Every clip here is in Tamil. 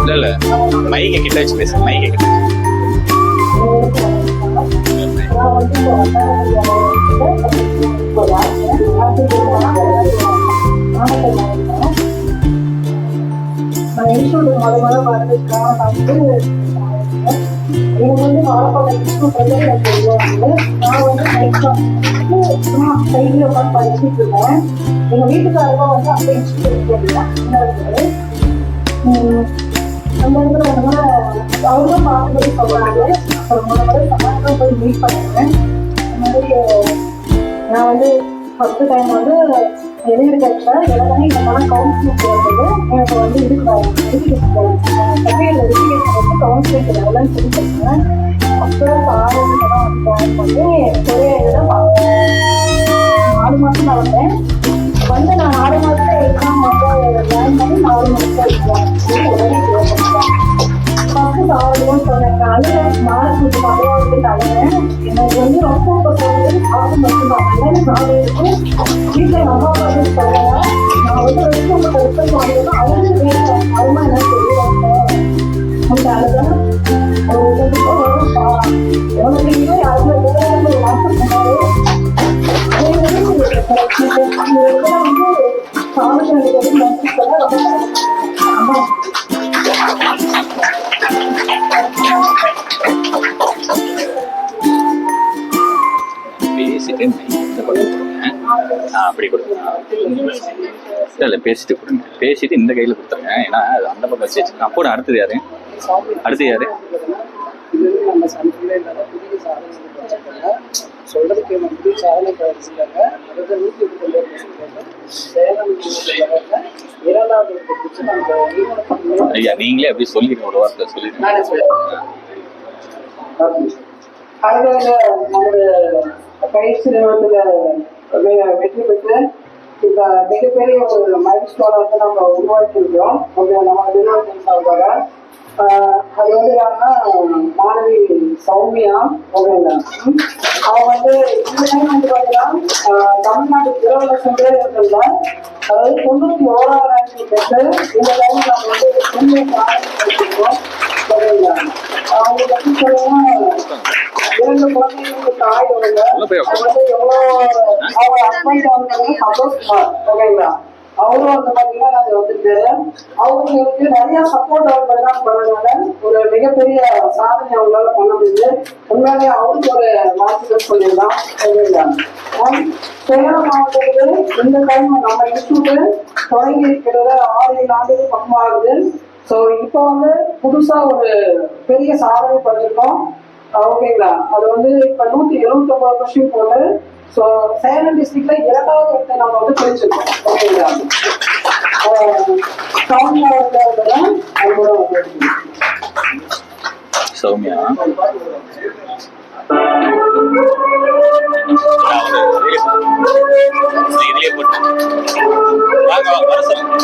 இல்லை இல்லை. மைக்கை கிட்ட வச்சு பேசு மைக்கை கிட்ட வச்சு. நான் இன்ஸ்டியூட் முத முத வரதுக்காக வந்து எனக்கு வந்து வாழைப்பழம் இன்ஸ்டியூட் வந்து எனக்கு தெரியாது நான் வந்து நைட் சும்மா சைடில் உட்காந்து படிச்சுட்டு இருக்கேன் எங்கள் வீட்டுக்காரங்க வந்து இன்ஸ்டியூட் அந்த இடத்துல வந்து அவரும் பார்க்கும்போது அப்புறம் முத முறை சமாளிக்க போய் மீட் இந்த மாதிரி நான் வந்து டைம் வந்து வெளியூர் கிடைச்சேன் இந்த மாதிரி கவுன்சிலிங் எனக்கு வந்து இதுக்கு வந்து கவுன்சிலிங் லெவலில் சொல்லி கொடுத்தேன் அப்புறம் ஆரம்பிச்சு வந்து ஜாயின் பண்ணி ஒரே இதில் நாலு மாதம் நான் வந்தேன். வந்து நான் ஆறு மாதத்துல எக்ஸாம் வந்து ஜாயின் பண்ணி நாலு மாதத்துல எக்ஸாம் உடனே clear சொன்னேன். காலையில் மார்க் கொஞ்சம் நிறையா இருக்கு அழுகிறேன் எனக்கு வந்து ரொம்ப 같은 것도 만나는 마음을 어. பக்கம் கொடுங்க அப்படி கொடுங்க இல்லை பேசிட்டு கொடுங்க. பேசிட்டு இந்த கையில் கொடுத்துருங்க. ஏன்னா அது அந்த பக்கம் வச்சு வச்சுருக்கேன். கூட அடுத்தது யாரு? அடுத்து யாரு? சொல்றதுக்கு சாதனை அதாவது நூற்றி சேலம் இரண்டாவது ஐயா நீங்களே அப்படி சொல்லிடுங்க ஒரு வார்த்தை சொல்லிடுங்க. நானே சொல்றேன். பயிற்சி நிறுவனத்தில் வெற்றி பெற்று இப்ப மிகப்பெரிய ஒரு மைல் ஸ்டோன் வந்து நம்ம உருவாக்கி இருக்கிறோம். அது நம்ம நிறுவனத்தின் சார்பாக. அது வந்து என்னன்னா மாணவி சௌமியா ஓகேங்க அவங்க வந்து இந்த டைம் வந்து பார்த்தீங்கன்னா ஆஹ் தமிழ்நாடு இருபது லட்சம் பேர் இருந்தாங்க அதாவது தொண்ணூற்றி ஓராவது ரேங்கிங் பெற்று இந்த டைம் நம்ம வந்து உண்மை சாதனை பண்ணிருக்கோம் ஓகேங்களா அவங்க பத்தி சொல்லணும்னா இரண்டு குழந்தைகளுக்கு தாய் அவங்க வந்து எவ்வளோ அவங்க ஹஸ்பண்ட் வந்து சந்தோஷ்குமார் ஓகேங்களா அவரும் வந்து பாத்தீங்கன்னா நாங்க வந்துட்டு அவங்களுக்கு நிறைய சப்போர்ட் அவங்க எல்லாம் பண்ணதுனால ஒரு மிகப்பெரிய சாதனை அவங்களால பண்ண முடியுது. உண்மையாலே அவருக்கு ஒரு வாழ்த்துக்கள் சொல்லிடலாம். ஆம், சேலம் மாவட்டத்தில் இந்த டைம் நம்ம இன்ஸ்டியூட் தொடங்கி இருக்கிறது ஆறு ஏழு ஆண்டுகள் பக்கமாகுது ஸோ இப்போ வந்து புதுசா ஒரு பெரிய சாதனை பண்ணிருக்கோம் ஓகேங்களா? அது வந்து இப்ப நூத்தி எழுபத்தி ஒன்பது கொஸ்டின் போட்டு ஸோ சேலம் டிஸ்ட்ரிக்ட்ல இரண்டாவது இடத்தை நம்ம வந்து பிரிச்சிருக்கோம். ஓகேங்களா? சௌமியா இதுலயே போட்டு வாங்க வாங்க வர சொல்லுங்க.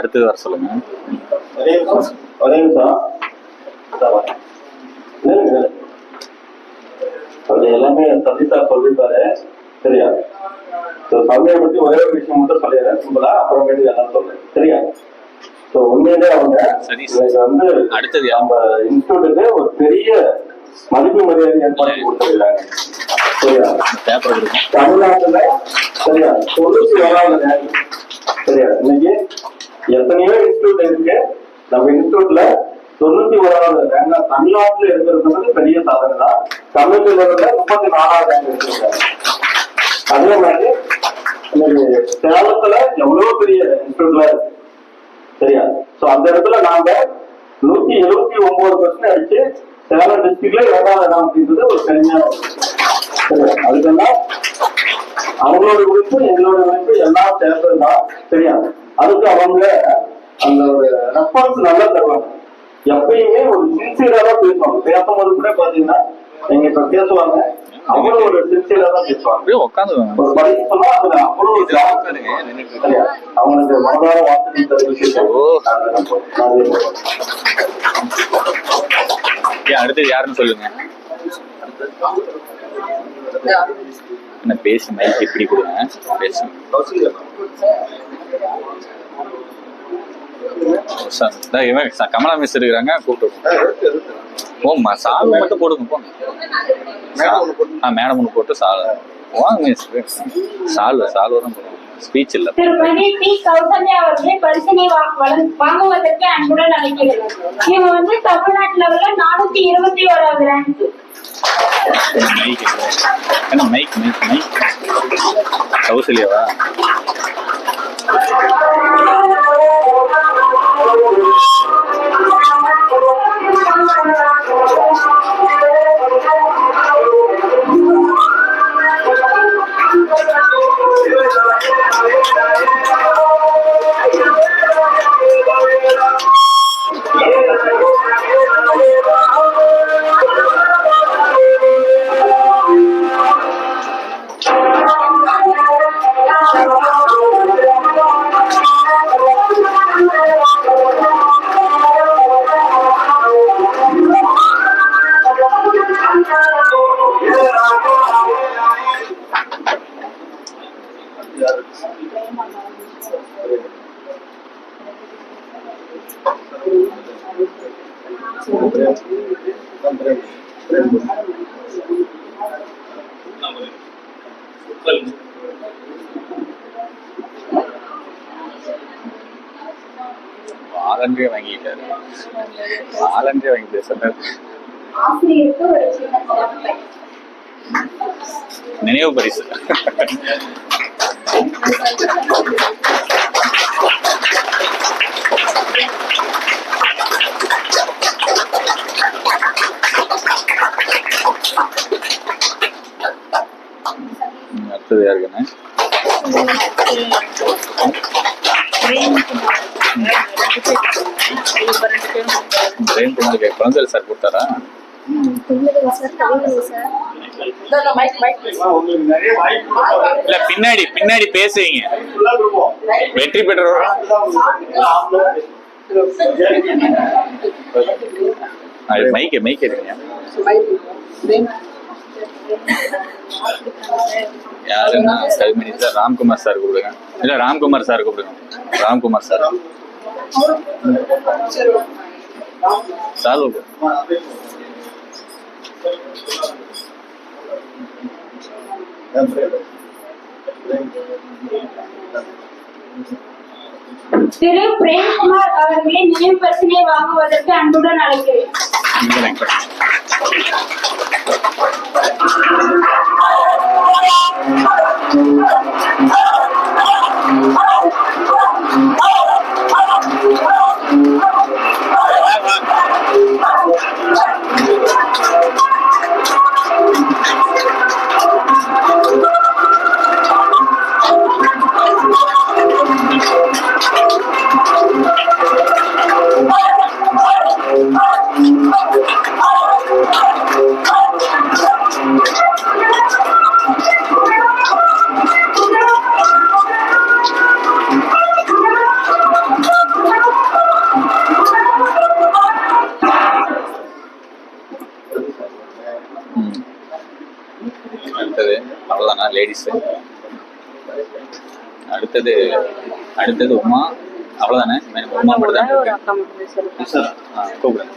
அடுத்தது வர சொல்லுங்க. எல்லாமே சதீஷா சொல்லிட்டாரு. சரியா? ஸோ சமையை பத்தி ஒரே ஒரு விஷயம் மட்டும் சொல்லிடுறேன். சிம்பிளா அப்புறமேட்டு எல்லாம் சொல்றேன். சரியா? ஸோ உண்மையிலே அவங்க வந்து அடுத்தது? நம்ம இன்ஸ்டியூட்டுக்கு ஒரு பெரிய மதிப்பு மரியாதை ஏற்பாடு கொடுத்துருக்காங்க. சரியா? தமிழ்நாட்டுல சரியா? தொண்ணூத்தி ரேங்க் சரியா? இன்னைக்கு எத்தனையோ இன்ஸ்டியூட் இருக்கு. நம்ம இன்ஸ்டியூட்ல தொண்ணூத்தி ஓராவது ரேங்க் தமிழ்நாட்டுல இருக்கிறது பெரிய சாதனை தான். தமிழ்நாடுல முப்பத்தி நாலாவது ரேங்க் இருக்கிறாங்க அதே மாதிரி சேலத்துல எவ்வளவு பெரிய இன்ஸ்டியூட்ல இருக்கு? சரியா? சோ அந்த இடத்துல நாங்க நூத்தி எழுபத்தி ஒன்பது பர்சன்ட் அடிச்சு சேலம் டிஸ்ட்ரிக்ட்ல ஏழாவது இடம் அப்படின்றது ஒரு பெருமையான அதுக்கெல்லாம் அவங்களோட உழைப்பு எங்களோட உழைப்பு எல்லாம் சேர்ந்ததுதான். சரியா? அதுக்கு அவங்க அந்த ஒரு ரெஸ்பான்ஸ் நல்லா தருவாங்க. எப்பயுமே ஒரு சின்சியரா தான் பேசுவாங்க. பேசும்போது கூட பாத்தீங்கன்னா நீங்க இப்ப பேசுவாங்க. அவ்வளவு ஒரு சின்சியரா தான் பேசுவாங்க. உட்காந்து ஒரு படிப்பு சொன்னா அதுல அவ்வளவு? அவங்களுக்கு மனதார. ஏன் அடுத்தது யாருன்னு சொல்லுங்க. என்ன பேசி மைக் இப்படி கொடுங்க? பேசுங்க. கமலா மிஸ் இருக்கிறாங்க கூப்பிட்டு போம்மா சால் மட்டும் போடுங்க போங்க. ஆ மேடம் ஒன்று போட்டு சால். வாங்க மிஸ் சால் சால் தான் போடுங்க ஸ்பீச் இல்லை. திருமதி டி கௌசல்யா அவர்களை பரிசினை வாங்குவதற்கு அன்புடன் அழைக்கிறேன். இவங்க வந்து தமிழ்நாட்டு லெவல்ல நானூத்தி இருபத்தி ஓராவது ரேங்க் மைக் மைக் மைக் கௌசல்யாவா? Thank you. வாலண்டரே வாங்கிட்டாரு. வாலண்டரே வாங்கிட்டு பேசுறாரு நினைவு பரிசு ம், அடுத்தது யாருக்குன்னு பிரேம்குமார் குழந்தை சார் கொடுத்தாரா இல்ல பின்னாடி பின்னாடி பேசுவீங்க. வெற்றி பெற்றவரா மைக் மைக் எடுங்க. யாருன்னா கல்மணி சார் ராம்குமார் சார் கூப்பிடுங்க. இல்ல ராம்குமார் சார் கூப்பிடுங்க. ராம்குமார் சார் சார் திரு பிரேம்குமார் அவர்களை நினைவு பரிசினை வாங்குவதற்கு அன்புடன் அழைக்கிறேன். அடுத்தது அவ்வளோதானா லேடிஸ் அடுத்தது அடுத்தது உமா. அவ்வளோதானே உமா மட்டும் தான் இருக்கு. ஆ கூப்பிடுங்க.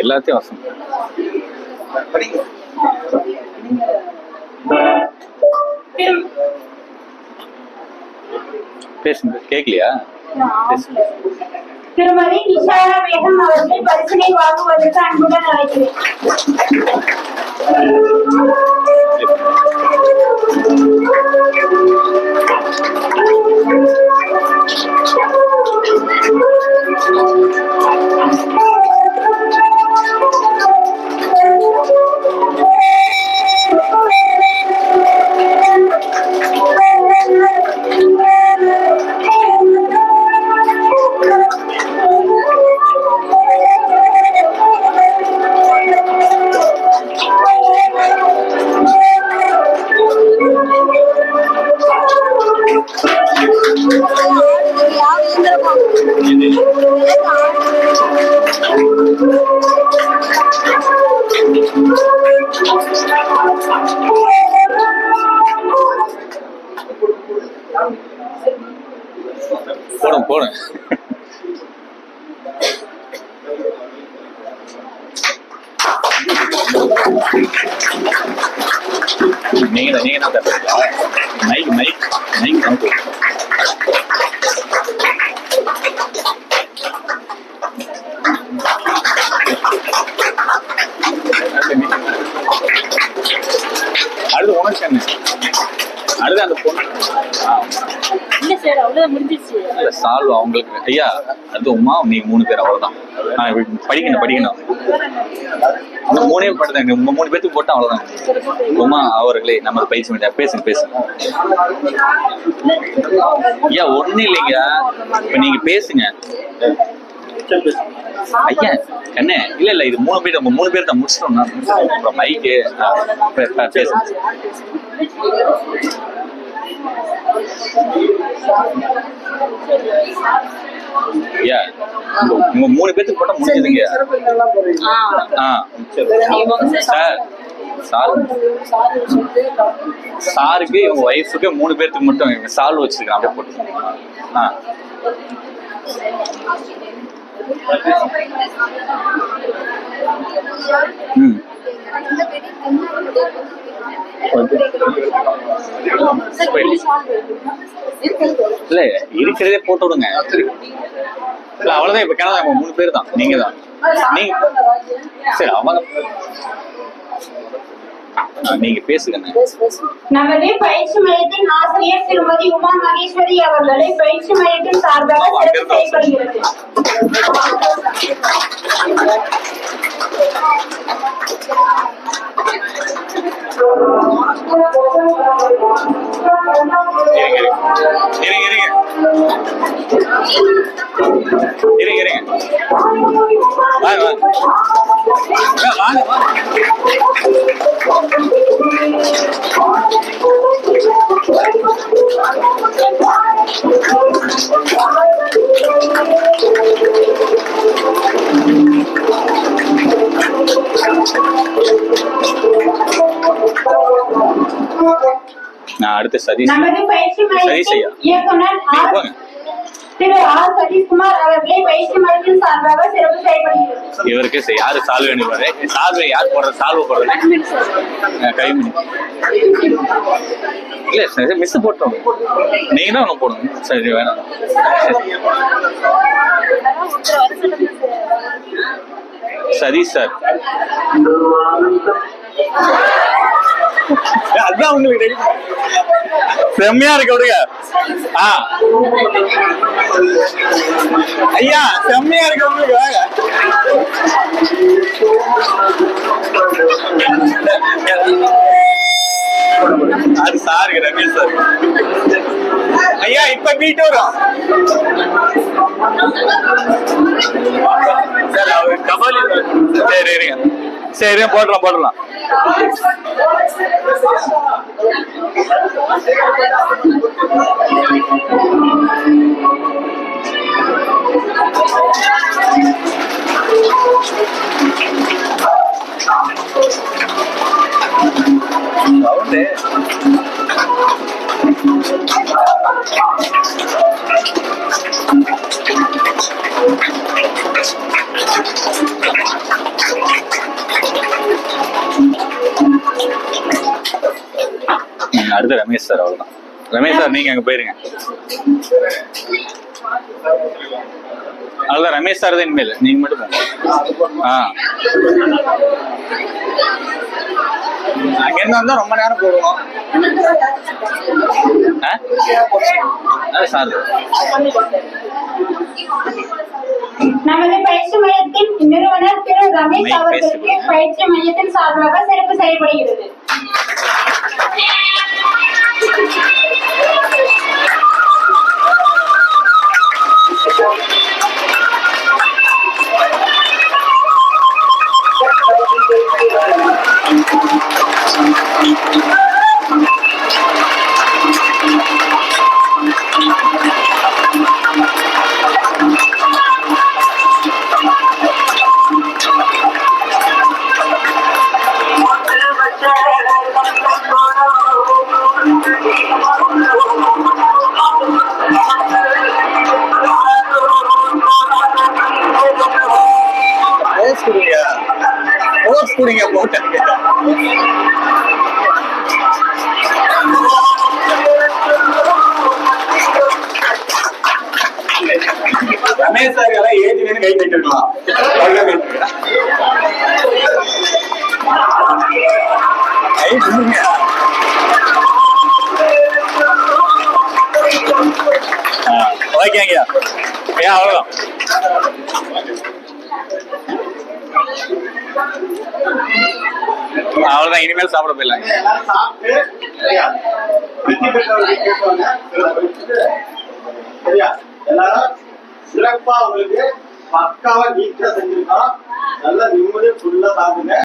எல்லாத்தையும் வசம் பேசுங்க கேட்கலையா திருமதி நிஷாரா பேகம் அவர்களை பரிசனை வாங்குவதற்கு அன்புடன் அழைக்கிறேன். போடும் நீங்க தான் நீங்க தான் தருவீங்களா மைக் மைக் மைக் நமக்கு அடுத்து உனக்கு என்ன? அடுத்து அந்த பொண்ணு இல்ல சார் அவ்வளவு முடிஞ்சிருச்சு. இல்ல சால்வ் அவங்களுக்கு. ஐயா அது உமா நீங்க மூணு பேர் அவ்வளவுதான். படிக்கணும் படிக்கணும். மூணே படுதாங்க உங்க மூணு பேத்துக்கு போட்டா அவ்வளவுதான். உமா அவர்களே நம்ம பயிற்சி பண்ணிட்டா. பேசுங்க பேசுங்க. ஐயா ஒண்ணு இல்லைங்க. இப்ப நீங்க பேசுங்க. ஐயா கண்ணே இல்ல இல்ல இது மூணு பேர் நம்ம மூணு பேர் தான் முடிச்சிட்டோம்னா. அப்புறம் மைக்கு பேசுங்க. உங்க- மூணு பேத்துக்கு போட்டா முடிஞ்சதுங்க ஆ சார் சார் சாருக்கு இவங்க ஒய்ஃபுக்கு மூணு பேர்த்துக்கு மட்டும் இவங்க சால்வ் வச்சிருக்கான் அப்படியே போட்டு. ஆ. ம். இல்ல இருக்கிறதே போட்டு விடுங்க இல்ல அவ்வளவுதான் இப்ப கனடா மூணு பேர் தான் நீங்க தான் நீங்க சரி அவங்க நீங்க பேசுங்க நமது பயிற்சி மையத்தின் ஆசிரியர் திருமதி உமா மகேஸ்வரி அவர்களை பயிற்சி மையத்தின் சார்பாக இருங்க இருங்க. இருங்க இருங்க. இருங்க இருங்க. வாங்க வாங்க. வாங்க வாங்க நான் அடுத்து சதீஷ். செய்யா. இயக்குனர் நீங்க போங்க. இவருக்கு யாரு சால்வ் வேணுவாரு சால்வ் யார் போடுறது சால்வ் போடுறது? கைமணி இல்ல சரி மிஸ் போட்டோம். நீங்க தான் ஒண்ணு போடுங்க. சரி வேணாம். சதீஷ் சார். அதுதான் உங்களுக்கு செம்மையா இருக்கு விடுங்க. ஆ. ஐயா செம்மையா இருக்கு உங்களுக்கு வாங்க. அது சாருங்க ரமேஷ் சார். ஐயா இப்ப மீட் வரும் சார் அவர் கபாலி சரி இருங்க சரி போடலாம் போடலாம் சவுண்டு அடுத்து ரமேஷ் சார் அவ்வளோதான் ரமேஷ் சார் நீங்க அங்க போயிருங்க. அவ்வளோதான் ரமேஷ் சார் தான் இனிமேல். நீங்க மட்டும் ஆ. அங்க இருந்து வந்தா ரொம்ப நேரம் போடுவோம். சார். நமது பயிற்சி மையத்தின் நிறுவனர் திரு ரமேஷ் அவர்களுக்கு. பயிற்சி மையத்தின் சார்பாக சிறப்பு செய்யப்படுகிறது ஓட்ஸ் Thank you. ஓகேங்க ஏன் அவ்வளோதான் அவ்வளவுதான் இனிமேல் சாப்பிட போயிடலாம். சாப்பிட்டு சரியா? எல்லாரும் சிறப்பா உங்களுக்கு பக்காவா நீட்டா செஞ்சிருக்கோம். நல்லா நிம்மதியா ஃபுல்லா சாப்பிடுங்க.